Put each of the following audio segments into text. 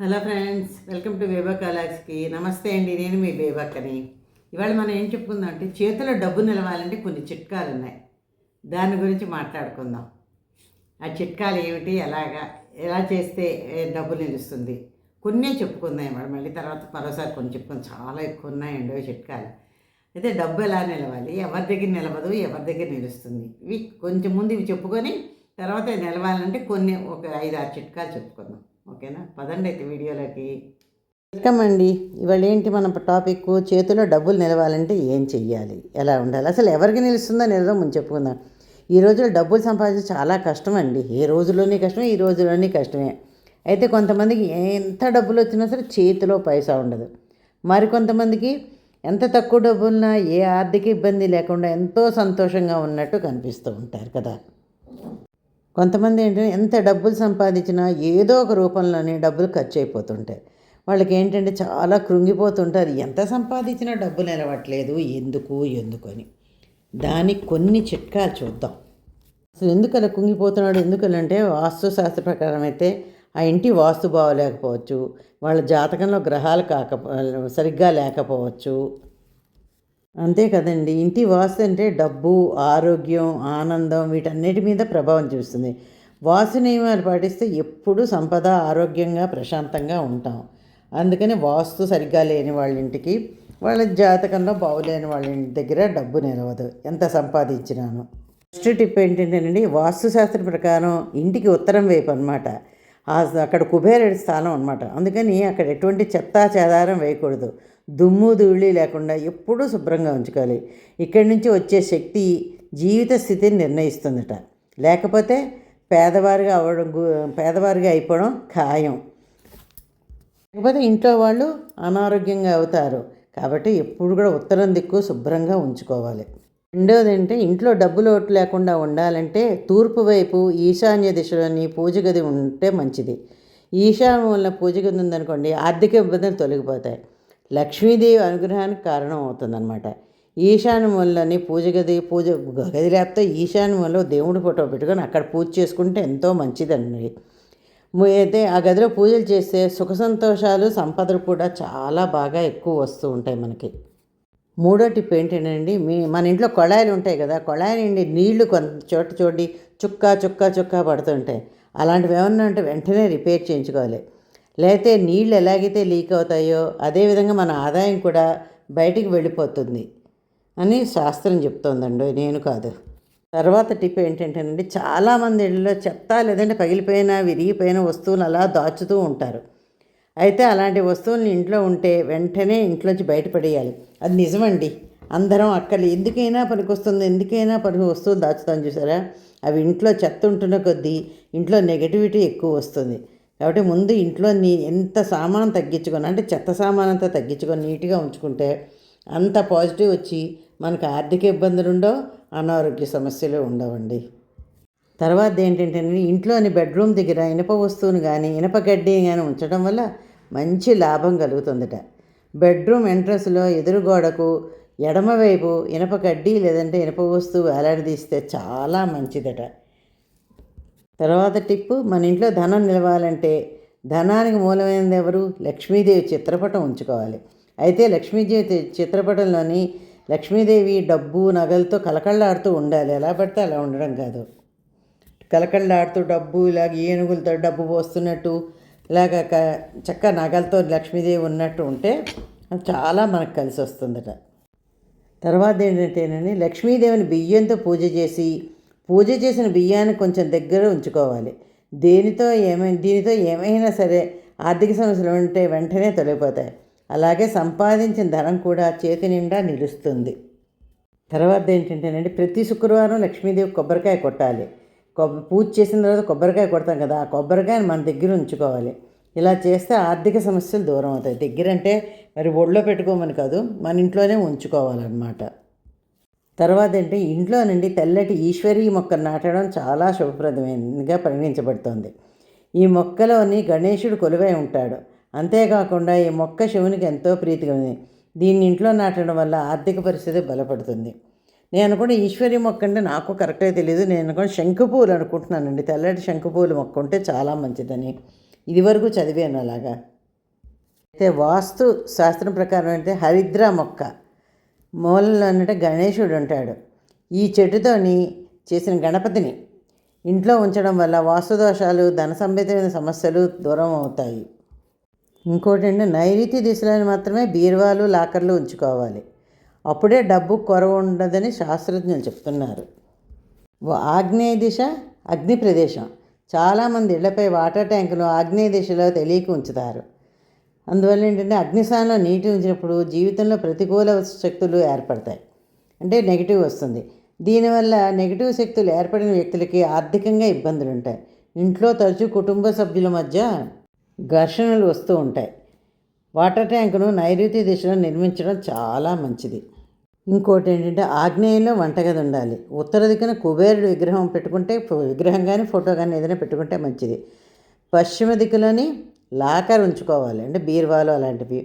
Hello friends welcome to వేబా కలాక్స్కి. నమస్తే అండి నేను మీ వేబాకని ఇవాళ మనం ఏం చెప్పుకుందాం అంటే చేతిలో డబ్బు నిలవాలంటే కొన్ని చిట్కాలు ఉన్నాయి. దాని గురించి మాట్లాడుకుందాం. ఆ చిట్కాలు ఏమిటి ఎలాగా ఎలా చేస్తే డబ్బు నిలుస్తుంది? కొన్నే చెప్పుకుందాం ఇవాళ. మళ్ళీ తర్వాత మరోసారి కొన్ని చెప్పుకుందాం. చాలా ఎక్కువ ఉన్నాయండి చిట్కాలు. అయితే డబ్బు ఎలా నిలవాలి? ఎవరి దగ్గర నిలవదు ఎవరి దగ్గర నిలుస్తుంది? ఇవి కొంచెం ముందు ఇవి చెప్పుకొని తర్వాత నిలవాలంటే కొన్ని ఒక ఐదు ఆరు చిట్కాలు చెప్పుకుందాం. ఓకేనా? పదండి అయితే వీడియోలోకి. వెల్కమ్ అండి. ఇవాళ ఏంటి మన టాపిక్? చేతిలో డబ్బులు నిలవాలంటే ఏం చెయ్యాలి? ఎలా ఉండాలి? అసలు ఎవరికి నిలుస్తుందో నిలదో ముందు చెప్పుకుందాం. ఈ రోజుల్లో డబ్బులు సంపాదించడం చాలా కష్టం అండి ఏ రోజులోనే కష్టమే ఈ రోజులోనే కష్టమే. అయితే కొంతమందికి ఎంత డబ్బులు వచ్చినా సరే చేతిలో పైసా ఉండదు. మరికొంతమందికి ఎంత తక్కువ డబ్బులున్నా ఏ ఆర్థిక ఇబ్బంది లేకుండా ఎంతో సంతోషంగా ఉన్నట్టు కనిపిస్తూ ఉంటారు కదా. కొంతమంది ఏంటంటే ఎంత డబ్బులు సంపాదించినా ఏదో ఒక రూపంలోనే డబ్బులు ఖర్చు అయిపోతుంటాయి. వాళ్ళకి ఏంటంటే చాలా కృంగిపోతుంటారు. ఎంత సంపాదించినా డబ్బు నిలవట్లేదు. ఎందుకు ఎందుకు అని దానికి కొన్ని చిట్కాలు చూద్దాం. అసలు ఎందుకు అలా కుంగిపోతున్నాడు? ఎందుకు వాస్తుశాస్త్ర వాస్తు శాస్త్ర ప్రకారం అయితే ఆ ఇంటి వాస్తు బాగోలేకపోవచ్చు. వాళ్ళ జాతకంలో గ్రహాలు కాక సరిగ్గా లేకపోవచ్చు. అంతే కదండి. ఇంటి వాస్తు అంటే డబ్బు ఆరోగ్యం ఆనందం వీటన్నిటి మీద ప్రభావం చూస్తుంది. వాస్తు నియమాలు పాటిస్తే ఎప్పుడూ సంపద ఆరోగ్యంగా ప్రశాంతంగా ఉంటాం. అందుకని వాస్తు సరిగ్గా లేని వాళ్ళ ఇంటికి వాళ్ళ జాతకంలో బాగులేని వాళ్ళ ఇంటి దగ్గర డబ్బు నిలవదు. ఎంత సంపాదించినాను. ఫస్ట్ టిప్ ఏంటంటేనండి వాస్తుశాస్త్ర ప్రకారం ఇంటికి ఉత్తరం వైపు అనమాట అక్కడ కుబేరుడి స్థానం అనమాట అందుకని అక్కడ ఎటువంటి చెత్తా చెదారం వేయకూడదు. దుమ్ము ధూళి లేకుండా ఎప్పుడూ శుభ్రంగా ఉంచుకోవాలి. ఇక్కడి నుంచి వచ్చే శక్తి జీవిత స్థితిని నిర్ణయిస్తుందట. లేకపోతే పేదవారిగా అవ్వడం పేదవారిగా అయిపోవడం ఖాయం. లేకపోతే ఇంట్లో వాళ్ళు అనారోగ్యంగా అవుతారు. కాబట్టి ఎప్పుడు కూడా ఉత్తరం దిక్కు శుభ్రంగా ఉంచుకోవాలి. రెండోది అంటే ఇంట్లో డబ్బు లోటు లేకుండా ఉండాలంటే తూర్పు వైపు ఈశాన్య దిశలోని పూజ గది ఉంటే మంచిది. ఈశాన్య వల్ల పూజ గది ఉందనుకోండి ఆర్థిక ఇబ్బందులు తొలగిపోతాయి. లక్ష్మీదేవి అనుగ్రహానికి కారణం అవుతుందన్నమాట. ఈశాన్య మూలని పూజ గది పూజ గది లేకపోతే ఈశాన్య మూలలో దేవుడి ఫోటో పెట్టుకొని అక్కడ పూజ చేసుకుంటే ఎంతో మంచిదండి. అయితే ఆ గదిలో పూజలు చేస్తే సుఖ సంతోషాలు సంపదలు కూడా చాలా బాగా ఎక్కువ వస్తూ ఉంటాయి మనకి. మూడో టిప్ ఏంటంటే మీ మన ఇంట్లో కొళాయిలు ఉంటాయి కదా కొళాయి నుండి నీళ్ళు కొంత చోట చూడి చుక్క చుక్క చుక్క పడుతుంటాయి. అలాంటివి ఏమన్నా అంటే వెంటనే రిపేర్ చేయించుకోవాలి. లేకపోతే నీళ్ళు ఎలాగైతే లీక్ అవుతాయో అదేవిధంగా మన ఆదాయం కూడా బయటికి వెళ్ళిపోతుంది అని శాస్త్రం చెప్తోందండి నేను కాదు. తర్వాత టిప్ ఏంటంటేనండి చాలామంది ఇళ్ళలో చెత్త లేదంటే పగిలిపోయిన విరిగిపోయిన వస్తువులు అలా దాచుతూ ఉంటారు. అయితే అలాంటి వస్తువుల్ని ఇంట్లో ఉంటే వెంటనే ఇంట్లోంచి బయటపడేయాలి. అది నిజమండి. అందరం అక్కడ ఎందుకైనా పనికొస్తుంది ఎందుకైనా పని వస్తువులు దాచుతాం చూసారా? అవి ఇంట్లో చెత్త ఉంటున్న కొద్దీ ఇంట్లో నెగటివిటీ ఎక్కువ వస్తుంది. కాబట్టి ముందు ఇంట్లో నీ ఎంత సామానం తగ్గించుకొని అంటే చెత్త సామాన్ అంతా తగ్గించుకొని నీట్గా ఉంచుకుంటే అంత పాజిటివ్ వచ్చి మనకు ఆర్థిక ఇబ్బందులు ఉండవు అనారోగ్య సమస్యలు ఉండవండి. తర్వాత ఏంటంటే ఇంట్లోని బెడ్రూమ్ దగ్గర ఇనప వస్తువును కానీ ఇనప గడ్డి కానీ ఉంచడం వల్ల మంచి లాభం కలుగుతుందట. బెడ్రూమ్ ఎంట్రన్స్లో ఎదురుగోడకు ఎడమవైపు ఇనప గడ్డి లేదంటే ఇనప వస్తువు వేలాడదీస్తే చాలా మంచిదట. తర్వాత టిప్పు మన ఇంట్లో ధనం నిలవాలంటే ధనానికి మూలమైనది ఎవరు? లక్ష్మీదేవి చిత్రపటం ఉంచుకోవాలి. అయితే లక్ష్మీదేవి చిత్రపటంలోని లక్ష్మీదేవి డబ్బు నగలతో కలకళ్ళాడుతూ ఉండాలి. ఎలా పడితే అలా ఉండడం కాదు. కలకళ్ళాడుతూ డబ్బు ఇలాగ ఏనుగులతో డబ్బు పోస్తున్నట్టు ఇలాగ చక్క నగలతో లక్ష్మీదేవి ఉన్నట్టు ఉంటే అది చాలా మనకు కలిసి వస్తుందట. తర్వాత ఏంటంటేనండి లక్ష్మీదేవిని బియ్యంతో పూజ చేసి పూజ చేసిన బియ్యాన్ని కొంచెం దగ్గర ఉంచుకోవాలి. దేనితో ఏమై దీనితో ఏమైనా సరే ఆర్థిక సమస్యలు ఉంటే వెంటనే తొలగిపోతాయి. అలాగే సంపాదించిన ధనం కూడా చేతి నిండా నిలుస్తుంది. తర్వాత ఏంటంటేనండి ప్రతి శుక్రవారం లక్ష్మీదేవి కొబ్బరికాయ కొట్టాలి. కొబ్బరి పూజ చేసిన తర్వాత కొబ్బరికాయ కొడతాం కదా ఆ కొబ్బరికాయని మన దగ్గర ఉంచుకోవాలి. ఇలా చేస్తే ఆర్థిక సమస్యలు దూరం అవుతాయి. దగ్గర అంటే మరి ఒళ్ళో పెట్టుకోమని కాదు మన ఇంట్లోనే ఉంచుకోవాలన్నమాట. తర్వాత ఏంటి? ఇంట్లో నుండి తెల్లటి ఈశ్వరీ మొక్క నాటడం చాలా శుభప్రదమైనదిగా పరిగణించబడుతోంది. ఈ మొక్కలోని గణేశుడు కొలువై ఉంటాడు. అంతేకాకుండా ఈ మొక్క శివునికి ఎంతో ప్రీతిగా ఉంది. దీన్ని ఇంట్లో నాటడం వల్ల ఆర్థిక పరిస్థితి బలపడుతుంది. నేను కూడా ఈశ్వరి మొక్క అంటే నాకు కరెక్ట్గా తెలియదు నేను కూడా శంకుపూలు అనుకుంటున్నానండి. తెల్లటి శంకుపూలు మొక్క ఉంటే చాలా మంచిదని. ఇదివరకు చదివాను అలాగా. అయితే వాస్తు శాస్త్రం ప్రకారం అంటే హరిద్ర మొక్క. మూలలో అంటే గణేశుడు ఉంటాడు. ఈ చెట్టుతోని చేసిన గణపతిని ఇంట్లో ఉంచడం వల్ల వాస్తు దోషాలు ధన సంబంధమైన సమస్యలు దూరం అవుతాయి. ఇంకోటి అంటే నైరుతి దిశలను మాత్రమే బీరువాలు లాకర్లు ఉంచుకోవాలి. అప్పుడే డబ్బు కొరవ ఉండదని శాస్త్రజ్ఞులు చెప్తున్నారు. ఆగ్నేయ దిశ అగ్ని ప్రదేశం. చాలామంది ఇళ్ళపై వాటర్ ట్యాంకును ఆగ్నేయ దిశలో తెలియక ఉంచుతారు. అందువల్ల ఏంటంటే అగ్నిస్థానంలో నీటి ఉంచినప్పుడు జీవితంలో ప్రతికూల శక్తులు ఏర్పడతాయి. అంటే నెగిటివ్ వస్తుంది. దీనివల్ల నెగిటివ్ శక్తులు ఏర్పడిన వ్యక్తులకి ఆర్థికంగా ఇబ్బందులు ఉంటాయి. ఇంట్లో తరచూ కుటుంబ సభ్యుల మధ్య ఘర్షణలు వస్తూ ఉంటాయి. వాటర్ ట్యాంకును నైరుతి దిశలో నిర్మించడం చాలా మంచిది. ఇంకోటి ఏంటంటే ఆగ్నేయంలో వంటగది ఉండాలి. ఉత్తర దిక్కున కుబేరుడు విగ్రహం పెట్టుకుంటే విగ్రహం కానీ ఫోటో కానీ ఏదైనా పెట్టుకుంటే మంచిది. పశ్చిమ దిక్కులోని లాకర్ ఉంచుకోవాలి. అంటే బీరువాలు అలాంటివి.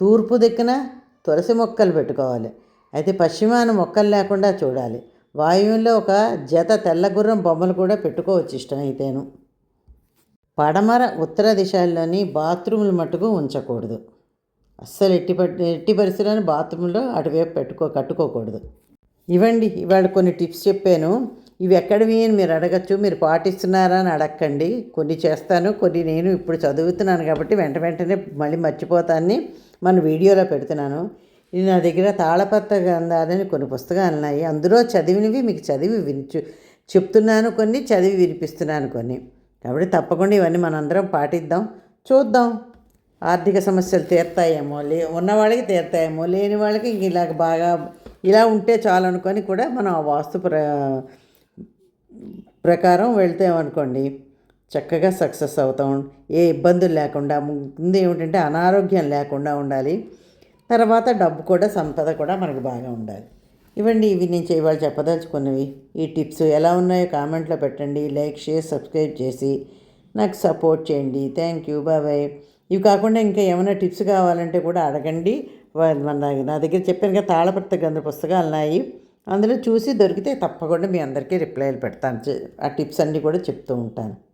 తూర్పు దిక్కున తులసి మొక్కలు పెట్టుకోవాలి. అయితే పశ్చిమాన మొక్కలు లేకుండా చూడాలి. వాయువులో ఒక జత తెల్ల గుర్రం బొమ్మలు కూడా పెట్టుకోవచ్చు ఇష్టమైతేను. పడమర ఉత్తర దిశల్లోని బాత్రూములు మట్టుకు ఉంచకూడదు. అస్సలు ఎట్టి ఎట్టి పరిస్థితులను బాత్రూంలో అటువైపు పెట్టుకో కట్టుకోకూడదు. ఇవ్వండి ఇవాళ కొన్ని టిప్స్ చెప్పాను. ఇవి ఎక్కడవి అని మీరు అడగచ్చు మీరు పాటిస్తున్నారా అని అడగండి కొన్ని చేస్తాను కొన్ని నేను ఇప్పుడు చదువుతున్నాను కాబట్టి వెంట వెంటనే మళ్ళీ మర్చిపోతాన్ని మన వీడియోలో పెడుతున్నాను. ఇది నా దగ్గర తాళపత్ర గ్రంథాలని కొన్ని పుస్తకాలు ఉన్నాయి. అందులో చదివినవి మీకు చదివి వినిచు చెప్తున్నాను కొన్ని చదివి వినిపిస్తున్నాను కొన్ని. కాబట్టి తప్పకుండా ఇవన్నీ మనందరం పాటిద్దాం. చూద్దాం. ఆర్థిక సమస్యలు తీరుతాయేమో లే ఉన్నవాళ్ళకి తీర్తాయేమో తీరుతాయేమో లేని వాళ్ళకి ఇంక ఇలాగ బాగా ఇలా ఉంటే చాలు అనుకొని కూడా మనం ఆ వాస్తు ప్ర ప్రకారం వెళ్తామనుకోండి చక్కగా సక్సెస్ అవుతాం. ఏ ఇబ్బందులు లేకుండా ముందు ఏమిటంటే అనారోగ్యం లేకుండా ఉండాలి. తర్వాత డబ్బు కూడా సంపద కూడా మనకు బాగా ఉండాలి. ఇవ్వండి ఇవి నేను ఇవాళ చెప్పదలుచుకున్నవి. ఈ టిప్స్ ఎలా ఉన్నాయో కామెంట్లో పెట్టండి. లైక్ షేర్ సబ్స్క్రైబ్ చేసి నాకు సపోర్ట్ చేయండి. Thank you. బాయ్ ఇవి కాకుండా ఇంకా ఏమైనా టిప్స్ కావాలంటే కూడా అడగండి. మన నా దగ్గర చెప్పాను కదా తాళపత్ర గంధ పుస్తకాలు ఉన్నాయి. అందులో చూసి దొరికితే తప్పకుండా మీ అందరికీ రిప్లైలు పెడతాను. ఆ టిప్స్ అన్నీ కూడా చెప్తూ ఉంటాను.